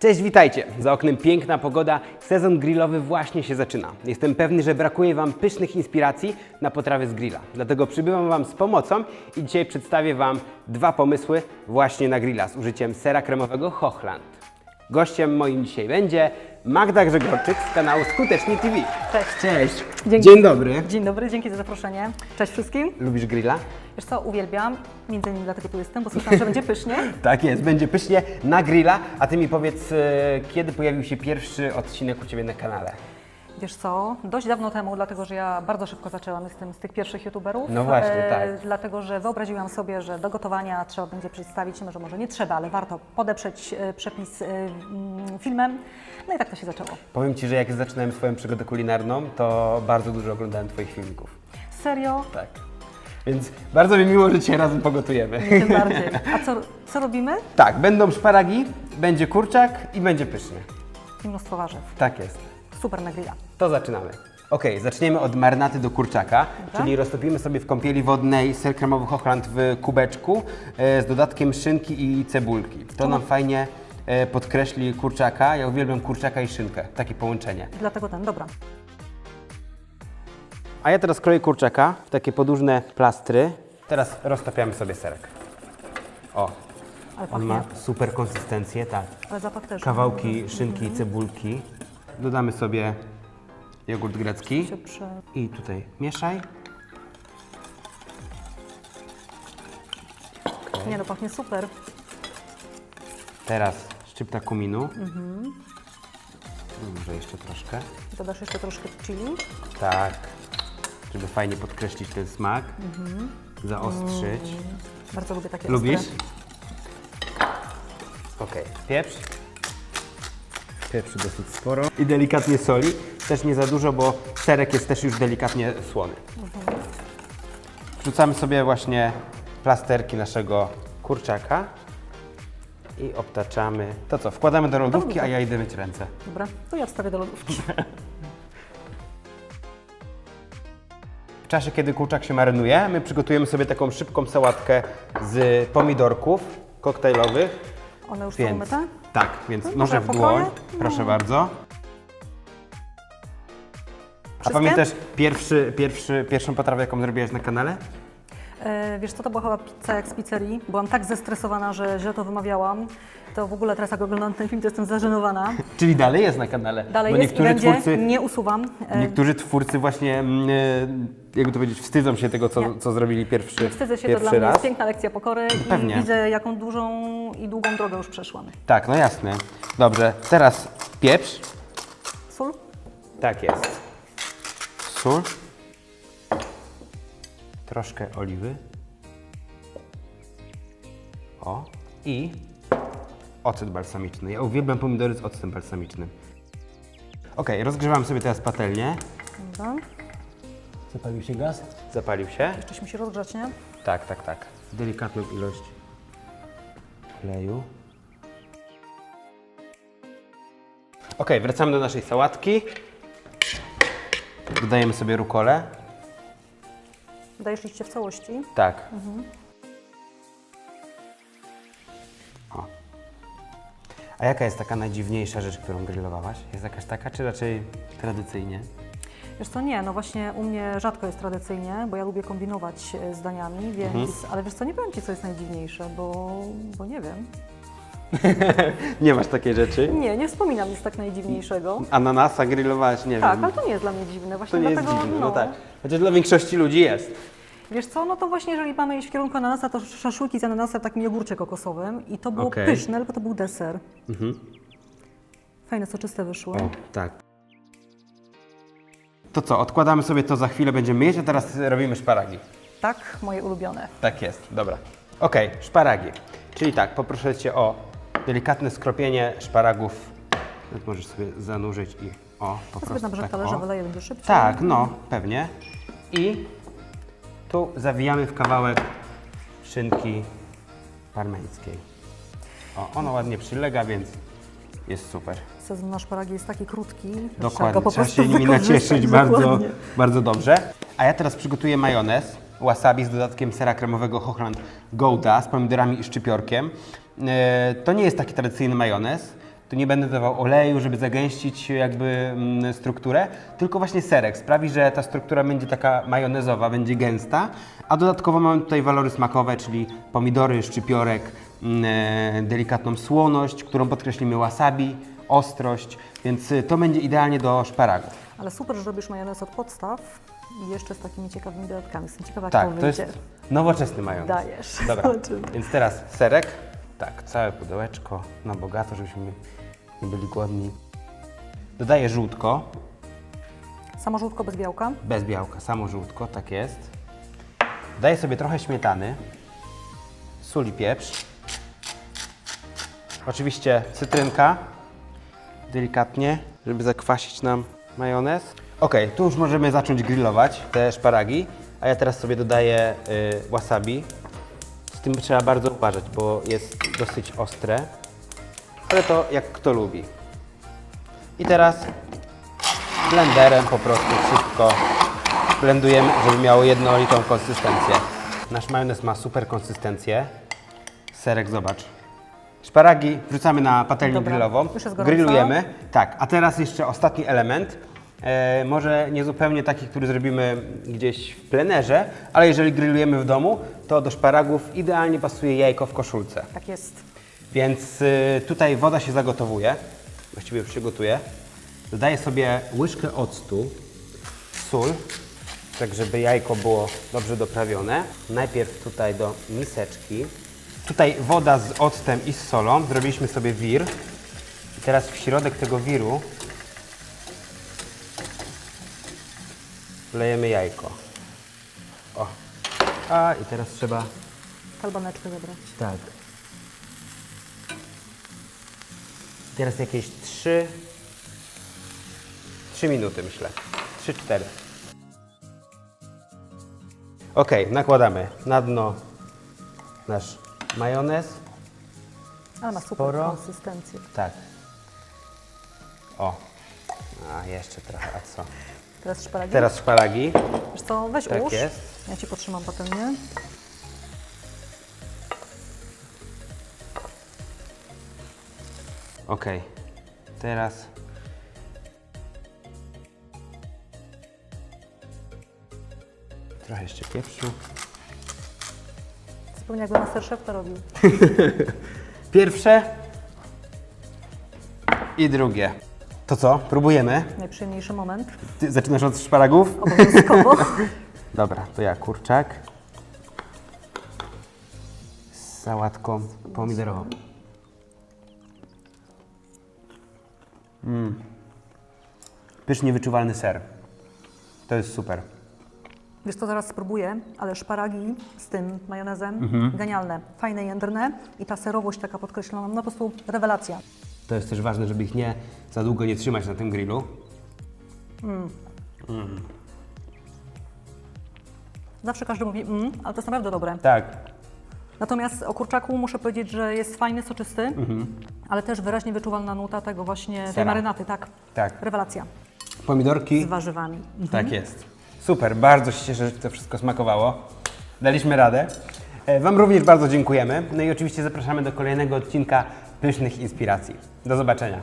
Cześć, witajcie! Za oknem piękna pogoda, sezon grillowy właśnie się zaczyna. Jestem pewny, że brakuje Wam pysznych inspiracji na potrawy z grilla. Dlatego przybywam Wam z pomocą i dzisiaj przedstawię Wam dwa pomysły właśnie na grilla z użyciem sera kremowego Hochland. Gościem moim dzisiaj będzie Magda Grzegorczyk z kanału Skuteczni TV. Cześć. Cześć! Dzięki. Dzień dobry! Dzień dobry, dzięki za zaproszenie. Cześć wszystkim. Lubisz grilla? Wiesz co, uwielbiam, między innymi dlatego tu jestem, bo słyszałam, że będzie pysznie. Tak jest, będzie pysznie na grilla. A Ty mi powiedz, e, kiedy pojawił się pierwszy odcinek u Ciebie na kanale? Wiesz co, dość dawno temu, dlatego że ja bardzo szybko zaczęłam, jestem z tych pierwszych youtuberów. No właśnie, tak. Dlatego, że wyobraziłam sobie, że do gotowania trzeba będzie przedstawić, może może nie trzeba, ale warto podeprzeć e, przepis e, mm, filmem. No i tak to się zaczęło. Powiem Ci, że jak zaczynałem swoją przygodę kulinarną, to bardzo dużo oglądałem Twoich filmików. Serio? Tak. Więc bardzo mi miło, że dzisiaj razem pogotujemy. Tym bardziej. A co, co robimy? Tak, będą szparagi, będzie kurczak i będzie pysznie. I mnóstwo warzyw. Tak jest. Super na grilla. To zaczynamy. Ok, zaczniemy od marynaty do kurczaka, Dobra. czyli roztopimy sobie w kąpieli wodnej ser kremowy Hochland w kubeczku e, z dodatkiem szynki i cebulki. To nam fajnie e, podkreśli kurczaka. Ja uwielbiam kurczaka i szynkę, takie połączenie. Dlatego ten, dobra. A ja teraz kroję kurczaka w takie podłużne plastry. Teraz roztapiamy sobie serek. O, Ale on ma pachnie, super konsystencję, tak. ale zapach też. Kawałki szynki i cebulki. Dodamy sobie jogurt grecki i tutaj mieszaj. Nie no, pachnie super. Teraz szczypta kuminu. Może jeszcze troszkę. Dodasz jeszcze troszkę chili. Tak, żeby fajnie podkreślić ten smak. Zaostrzyć. Bardzo lubię takie Lubisz? ostre. Ok, pieprz. Pieprzu dosyć sporo. I delikatnie soli. Też nie za dużo, bo serek jest też już delikatnie słony. Wrzucamy sobie właśnie plasterki naszego kurczaka i obtaczamy. To co, wkładamy do lodówki, a ja idę myć ręce. Dobra, to ja wstawię do lodówki. W czasie, kiedy kurczak się marynuje, my przygotujemy sobie taką szybką sałatkę z pomidorków koktajlowych. One już są Więc, umyte? tak, więc No może w pokroję? dłoń, proszę bardzo. A pamiętasz pierwszy, pierwszy, pierwszą potrawę, jaką zrobiłaś na kanale? E, wiesz co, to była chyba pizza jak z pizzerii. Byłam tak zestresowana, że źle to wymawiałam. To w ogóle teraz jak oglądam ten film, to jestem zażenowana. Czyli dalej jest na kanale. Dalej bo jest i niektórzy będzie, twórcy, nie usuwam. E, niektórzy twórcy właśnie, mm, e, jakby to powiedzieć, wstydzą się tego, co, Nie. co zrobili pierwszy, nie wstydzę się, to pierwszy dla mnie raz. jest piękna lekcja pokory Pewnie. i widzę jaką dużą i długą drogę już przeszłam. Tak, no jasne. Dobrze, teraz pieprz. Sól? Tak jest. Sól. Troszkę oliwy. O. I ocet balsamiczny. Ja uwielbiam pomidory z octem balsamicznym. Ok, rozgrzewam sobie teraz patelnię. Dobra. Zapalił się gaz? Zapalił się. Jeszcze się musi rozgrzać, nie? Tak, tak, tak. Delikatną ilość kleju. Ok, wracamy do naszej sałatki. Dodajemy sobie rukolę. Dajesz liście w całości. Tak. O. A jaka jest taka najdziwniejsza rzecz, którą grillowałaś? Jest jakaś taka, czy raczej tradycyjnie? Wiesz co, nie, no właśnie u mnie rzadko jest tradycyjnie, bo ja lubię kombinować e, z daniami, więc, Mhm. ale wiesz co, nie powiem Ci, co jest najdziwniejsze, bo, bo nie wiem. Nie masz takiej rzeczy? Nie, nie wspominam nic tak najdziwniejszego. Ananasa grillowałaś, nie Tak, wiem. ale to nie jest dla mnie dziwne, To właśnie nie jest dlatego, dziwne, no tak. Chociaż dla większości ludzi jest. Wiesz co, no to właśnie jeżeli mamy iść w kierunku ananasa, to szaszłyki z ananasa w takim jogurcie kokosowym i to było Okej. pyszne, tylko to był deser. Mhm. Fajne, soczyste wyszło. O, tak. To co, odkładamy sobie to za chwilę, będziemy jeść, a teraz robimy szparagi. Tak, moje ulubione. Tak jest, dobra. Ok, szparagi. Czyli tak, poproszę Cię o delikatne skropienie szparagów. Nawet Możesz sobie zanurzyć i o, po To sobie prostu na brzeg tak, talerza o. wyleję, będzie szybciej. Tak, no, pewnie. I tu zawijamy w kawałek szynki parmeńskiej. O, ona ładnie przylega, więc jest super. Sezon na szparagi jest taki krótki, że trzeba go Dokładnie, po trzeba prostu się nimi wykorzystać. nacieszyć bardzo, Dokładnie. bardzo dobrze. A ja teraz przygotuję majonez wasabi z dodatkiem sera kremowego Hochland Gouda z pomidorami i szczypiorkiem. E, To nie jest taki tradycyjny majonez. Tu nie będę dodawał oleju, żeby zagęścić jakby mm, strukturę, tylko właśnie serek sprawi, że ta struktura będzie taka majonezowa, będzie gęsta, a dodatkowo mamy tutaj walory smakowe, czyli pomidory, szczypiorek, mm, e, delikatną słoność, którą podkreślimy wasabi, ostrość, więc y, to będzie idealnie do szparagów. Ale super, że robisz majonez od podstaw jeszcze z takimi ciekawymi dodatkami. Jestem ciekawa, jak Tak, to jest nowoczesny majonez. Dajesz. Dobra, Zobaczymy. więc teraz serek. Tak, całe pudełeczko na bogato, żebyśmy nie byli głodni. Dodaję żółtko, Samo żółtko bez białka. bez białka, samo żółtko, tak jest. Daję sobie trochę śmietany, sól i pieprz. Oczywiście cytrynka, delikatnie, żeby zakwasić nam majonez. Ok, tu już możemy zacząć grillować te szparagi, a ja teraz sobie dodaję y, wasabi. Z tym trzeba bardzo uważać, bo jest dosyć ostre, ale to jak kto lubi. I teraz blenderem po prostu wszystko blendujemy, żeby miało jednolitą konsystencję. Nasz majonez ma super konsystencję. Serek, zobacz. Szparagi wrzucamy na patelnię Dobra, grillową, grillujemy. Tak, a teraz jeszcze ostatni element. E, może nie zupełnie taki, który zrobimy gdzieś w plenerze, ale jeżeli grillujemy w domu, to do szparagów idealnie pasuje jajko w koszulce. Tak jest. Więc y, tutaj woda się zagotowuje, właściwie już się gotuje. Dodaję sobie łyżkę octu, sól, tak żeby jajko było dobrze doprawione. Najpierw tutaj do miseczki. Tutaj woda z octem i z solą. Zrobiliśmy sobie wir. I teraz w środek tego wiru wlejemy jajko. O. A i teraz trzeba Kalbaneczkę zebrać. tak. Teraz jakieś 3 3 minuty myślę. 3-4. Ok, nakładamy na dno nasz majonez. Ale ma super Sporo. konsystencję. Tak. O. A jeszcze trochę, a co? Teraz szparagi. Teraz szparagi. Wiesz co, weź Tak ułóż. jest. Ja Ci potrzymam patelnię. Ok. Teraz. Trochę jeszcze pieprzu. Zupełnie jakby Masterchef to robił. Pierwsze i drugie. To co? Próbujemy. Najprzyjemniejszy moment. Ty zaczynasz od szparagów? Obowiązkowo. Dobra, to ja kurczak z sałatką pomidorową. Mm. Pysznie wyczuwalny ser. To jest super. Wiesz co, zaraz spróbuję, ale szparagi z tym majonezem, Mhm. genialne. Fajne, jędrne i ta serowość taka podkreślona, no po prostu rewelacja. To jest też ważne, żeby ich nie za długo nie trzymać na tym grillu. Zawsze każdy mówi, mm, ale to jest naprawdę dobre. Tak. Natomiast o kurczaku muszę powiedzieć, że jest fajny, soczysty, Mhm. ale też wyraźnie wyczuwalna nuta tego właśnie, tej Sera. marynaty, tak. Tak. Rewelacja. Pomidorki. Z warzywami. Tak jest. Super, bardzo się cieszę, że to wszystko smakowało. Daliśmy radę. E, Wam również bardzo dziękujemy. No i oczywiście zapraszamy do kolejnego odcinka Pysznych Inspiracji. Do zobaczenia.